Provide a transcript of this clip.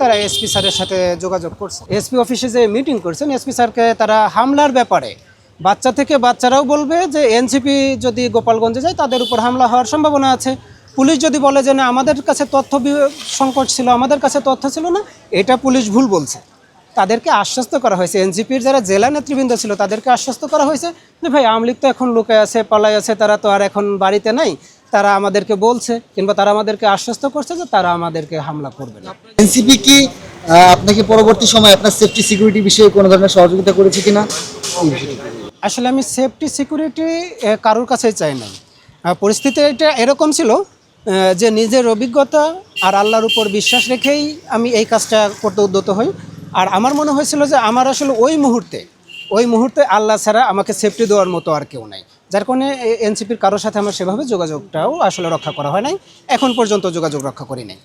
তারা এসপি স্যারের সাথে যোগাযোগ করছে। এসপি অফিসে যে মিটিং করছেন, এসপি স্যারকে তারা হামলার ব্যাপারে বাচ্চা থেকে বাচ্চারাও বলবে যে এনসিপি যদি গোপালগঞ্জে যায়, তাদের উপর হামলা হওয়ার সম্ভাবনা আছে। পুলিশ যদি বলে যে না, আমাদের কাছে তথ্য সংকট ছিল, আমাদের কাছে তথ্য ছিল না, এটা পুলিশ ভুল বলছে। তাদেরকে আশ্বস্ত করা হয়েছে। এনজিপির যারা জেলা নেতৃবৃন্দ ছিল, তাদেরকে আশ্বস্ত করা হয়েছে যে, ভাই আওয়ামী লীগ তো এখন লোকে আছে পালাই আছে, তারা তো আর এখন বাড়িতে নাই। তারা আমাদেরকে বলছে কিংবা তারা আমাদেরকে আশ্বস্ত করছে যে তারা আমাদেরকে হামলা করবে না। এনসিপি কি আপনাকে পরবর্তী সময় আপনার সেফটি সিকিউরিটি বিষয়ে কোনো ধরনের সহযোগিতা করেছে কিনা? আসলে আমি সেফটি সিকিউরিটি কারোর কাছেই চাই না পরিস্থিতি এটা এরকম ছিল যে নিজের অভিজ্ঞতা আর আল্লাহর উপর বিশ্বাস রেখেই আমি এই কাজটা করতে উদ্যত হই। আর আমার মনে হয়েছিল যে আমার আসলে ওই মুহূর্তে ওই মুহূর্তে আল্লাহ ছাড়া আমাকে সেফটি দেওয়ার মতো আর কেউ নাই। যার কারণে এনসিপির কারোর সাথে আমার সেভাবে যোগাযোগটাও আসলে রক্ষা করা হয় নাই। এখন পর্যন্ত যোগাযোগ রক্ষা করি নাই।